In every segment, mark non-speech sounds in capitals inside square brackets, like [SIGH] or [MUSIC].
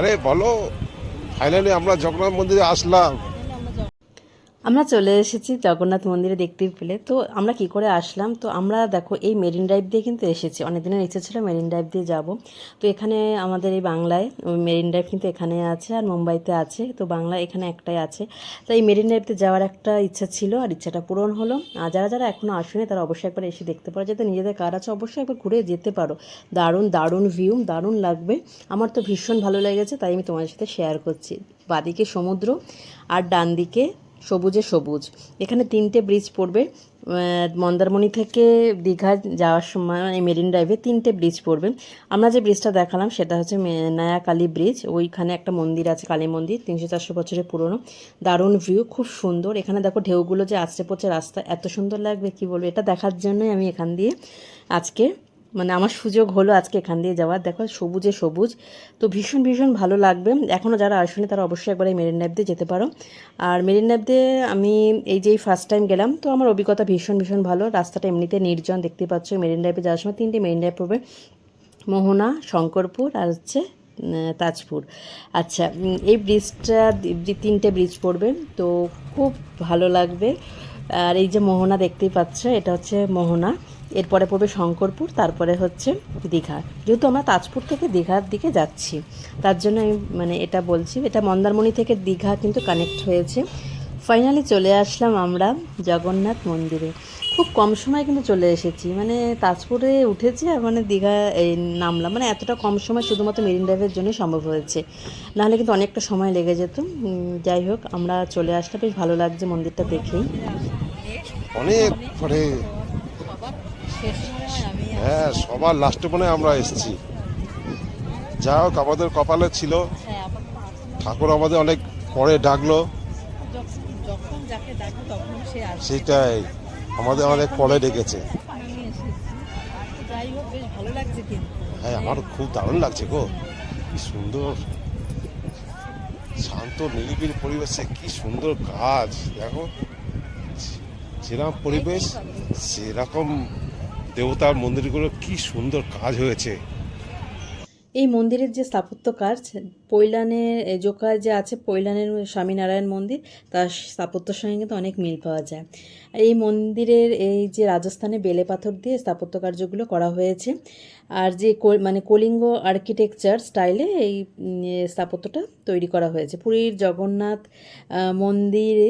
আরে বলো ফাইনালি আমরা জগন্নাথ মন্দিরে আসলাম। আমরা চলে এসেছি জগন্নাথ মন্দিরে দেখতে পেলে। তো আমরা কি করে আসলাম? তো আমরা দেখো, এই মেরিন ড্রাইভ দিয়ে কিন্তু এসেছি। অনেক দিনের ইচ্ছে ছিল মেরিন ড্রাইভ দিয়ে যাব। তো এখানে আমাদের এই বাংলায় মেরিন ড্রাইভ কিন্তু এখানে আছে আর মুম্বাইতে আছে। তো বাংলা এখানে একটাই আছে। তো এই মেরিন ড্রাইভতে যাওয়ার একটা ইচ্ছা ছিল আর ইচ্ছাটা পূরণ হলো। আর যারা যারা এখনও আসেনি, তারা অবশ্যই একবার এসে দেখতে পারো। যাতে নিজেদের কার আছে, অবশ্যই একবার ঘুরে যেতে পারো। দারুণ দারুণ ভিউ দারুণ লাগবে। আমার তো ভীষণ ভালো লেগেছে, তাই আমি তোমাদের সাথে শেয়ার করছি। বাদিকে সমুদ্র আর ডান দিকে সবুজে সবুজ। এখানে তিনটে ব্রিজ পড়বে। মন্দারমণি থেকে দীঘা যাওয়ার সময় মানে মেরিন ড্রাইভে তিনটে ব্রিজ পড়বে। আমরা যে ব্রিজটা দেখালাম, সেটা হচ্ছে মে- নয়া কালী ব্রিজ ওইখানে একটা মন্দির আছে, কালী মন্দির, তিনশো চারশো বছরের পুরনো। দারুণ ভিউ খুব সুন্দর। এখানে দেখো ঢেউগুলো যে আছড়ে পড়ছে রাস্তা এত সুন্দর লাগবে, কি বলব? এটা দেখার জন্যই আমি এখান দিয়ে আজকে মানে আমার সুযোগ হলো আজকে এখান দিয়ে যাওয়ার। দেখো, সবুজে সবুজ। তো ভীষণ ভীষণ ভালো লাগবে। এখনও যারা আসেনি, তারা অবশ্যই একবার এই মেরিন ড্রাইভ দিয়ে যেতে পারো। আর মেরিন ড্রাইভ দিয়ে আমি এই যেই ফার্স্ট টাইম গেলাম, তো আমার অভিজ্ঞতা ভীষণ ভীষণ ভালো। রাস্তাটা এমনিতে নির্জন, দেখতে পাচ্ছ। মেরিন ড্রাইভে যাওয়ার সময় তিনটে মেরিন ড্রাইভ পড়বে। মোহনা, শঙ্করপুর আর হচ্ছে তাজপুর। আচ্ছা এই ব্রিজটা তিনটে ব্রিজ পড়বে। তো খুব ভালো লাগবে। আর এই যে মোহনা দেখতেই পাচ্ছ, এটা হচ্ছে মোহনা। এরপরে পড়বে শঙ্করপুর, তারপরে হচ্ছে দীঘা। যেহেতু আমরা তাজপুর থেকে দীঘার দিকে যাচ্ছি, তার জন্য আমি মানে এটা বলছি, এটা মন্দারমণি থেকে দীঘা কিন্তু কানেক্ট হয়েছে। ফাইনালি চলে আসলাম আমরা জগন্নাথ মন্দিরে। খুব কম সময় কিন্তু চলে এসেছি মানে তাজপুরে উঠেছি আর মানে দীঘা এই নামলাম। মানে এতটা কম সময় শুধুমাত্র মেরিন ড্রাইভের জন্যই সম্ভব হয়েছে। নাহলে কিন্তু অনেকটা সময় লেগে যেত। যাই হোক, আমরা চলে আসলাম। বেশ ভালো লাগছে মন্দিরটা দেখেই। অনেক পরে হ্যাঁ সবার লাস্টে মনে আমরা এসেছি। যা হোক আমাদের কপালে ছিল। ঠাকুর আমাদের অনেক পরে ডাকলো। সেটাই। আমাদের অনেক পরে ডেকেছে। হ্যাঁ আমার খুব দারুণ লাগছে গো। কি সুন্দর। শান্ত নিরিবিলি পরিবেশে কি সুন্দর গাছ দেখো যেরকম পরিবেশ সেরকম দেবতার মন্দিরগুলো কি সুন্দর কাজ হয়েছে। এই মন্দিরের যে স্থাপত্য কাজ পৈলানের এ, জোকায় যে আছে পৈলানের স্বামীনারায়ণ মন্দির তার স্থাপত্যর সঙ্গে কিন্তু অনেক মিল পাওয়া যায়। এই মন্দিরের এই যে রাজস্থানে বেলে পাথর দিয়ে স্থাপত্য কার্যগুলো করা হয়েছে আর যে মানে কলিঙ্গ আর্কিটেকচার স্টাইলে এই স্থাপত্যটা তৈরি করা হয়েছে। পুরীর জগন্নাথ মন্দিরে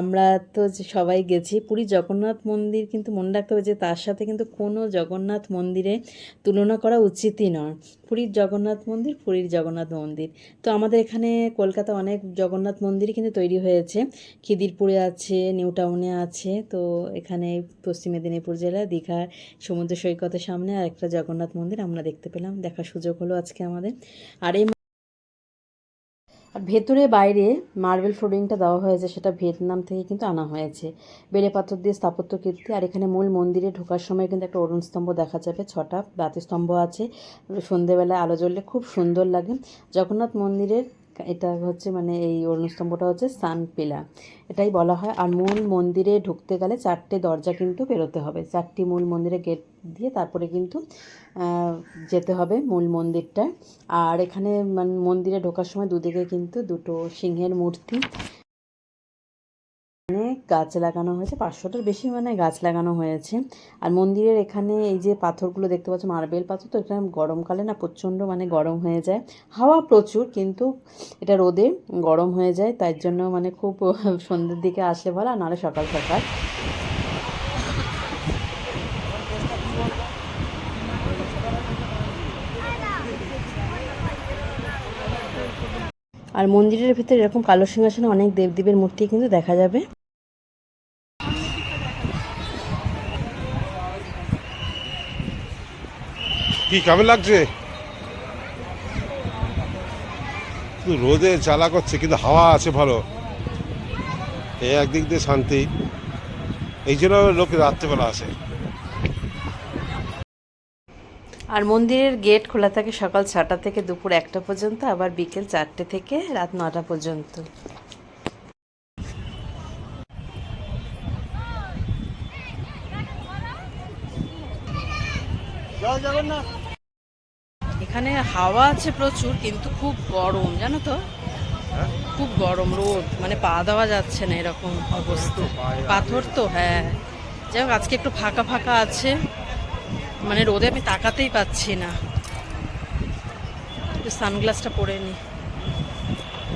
আমরা তো সবাই গেছি পুরীর জগন্নাথ মন্দির কিন্তু মনে রাখতে হবে যে তার সাথে কিন্তু কোনো জগন্নাথ মন্দিরে তুলনা করা উচিতই নয়। পুরীর জগন্নাথ মন্দির পুরীর জগন্নাথ মন্দির। তো আমাদের এখানে কলকাতা অনেক জগন্নাথ মন্দিরই কিন্তু তৈরি হয়েছে। খিদিরপুরে আছে, নিউ টাউনে আছে, তো এখানে পশ্চিম মেদিনীপুর জেলা, দীঘার, সমুদ্র সৈকতের সামনে আর একটা জগন্নাথ মন্দির আমরা দেখতে পেলাম। দেখার সুযোগ হলো আজকে আমাদের। আর এই আর ভেতরে বাইরে মার্বেল ফ্লোরিংটা দেওয়া হয়েছে, সেটা ভিয়েতনাম থেকে কিন্তু আনা হয়েছে। বেড়ে পাথর দিয়ে স্থাপত্য কীর্তি, আর এখানে মূল মন্দিরে ঢোকার সময় কিন্তু একটা অরুণ স্তম্ভ দেখা যাবে, ছটা স্তম্ভ আছে। সন্ধেবেলায় আলো জ্বললে খুব সুন্দর লাগে। জগন্নাথ মন্দিরের এটা হচ্ছে মানে এই অরুণস্তম্ভটা হচ্ছে সান পিলা এটাই বলা হয়। আর মূল মন্দিরে ঢুকতে গেলে চারটে দরজা কিন্তু বেরোতে হবে। চারটি মূল মন্দিরে গেট দিয়ে তারপরে কিন্তু যেতে হবে মূল মন্দিরটা আর এখানে মানে মন্দিরে ঢোকার সময় দুদিকে কিন্তু দুটো সিংহের মূর্তি গাছ লাগানো হয়েছে, পাঁচশোটার বেশি মানে গাছ লাগানো হয়েছে। আর মন্দিরের এখানে এই যে পাথরগুলো দেখতে পাচ্ছ, মার্বেল পাথর, তো এখানে গরমকালে না প্রচণ্ড মানে গরম হয়ে যায়। হাওয়া প্রচুর, কিন্তু এটা রোদে গরম হয়ে যায়, তাই জন্য মানে খুব [LAUGHS] সন্ধ্যের দিকে আসলে ভালো আর নাহলে সকাল সকাল। আর মন্দিরের ভিতরে এরকম কালো সিংহাসনে অনেক দেবদেবীর মূর্তি কিন্তু দেখা যাবে। কি কেমন লাগছে? রোদে জ্বালা করছে কিন্তু হাওয়া আছে ভালো। এই একদিক দিয়ে শান্তি। এই জন্য লোকে রাত্রেবেলা আসে। আর মন্দিরের গেট খোলা থাকে সকাল ছটা থেকে দুপুর একটা পর্যন্ত আবার বিকেল চারটে থেকে রাত নটা পর্যন্ত। এখানে হাওয়া আছে প্রচুর কিন্তু খুব গরম জানো তো? হ্যাঁ? খুব গরম রোদ মানে পা দেওয়া যাচ্ছে না এরকম অবস্থা। পাথর তো হ্যাঁ। যাই হোক আজকে একটু ফাঁকা ফাঁকা আছে। মানে রোদে আমি তাকাতেই পাচ্ছি না। একটু সানগ্লাসটা পরে নি।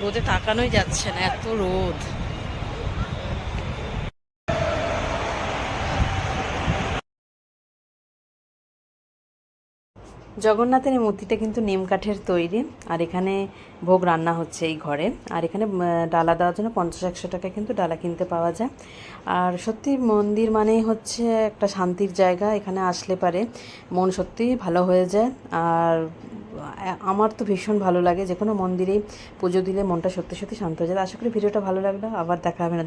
রোদে তাকানোই যাচ্ছে না এত রোদ। জগন্নাথের এই মূর্তিটা কিন্তু নিম কাঠের তৈরি, আর এখানে ভোগ রান্না হচ্ছে এই ঘরে। আর এখানে ডালা দেওয়ার জন্য পঞ্চাশ একশো টাকা কিন্তু ডালা কিনতে পাওয়া যায়। আর সত্যি মন্দির মানেই হচ্ছে একটা শান্তির জায়গা, এখানে আসলে পারে মন সত্যিই ভালো হয়ে যায়। আর আমার তো ভীষণ ভালো লাগে যে কোনো মন্দিরেই পুজো দিলে মনটা সত্যি সত্যি শান্ত হয়ে যায়। আশা করি ভিডিওটা ভালো লাগল, আবার দেখা হবে না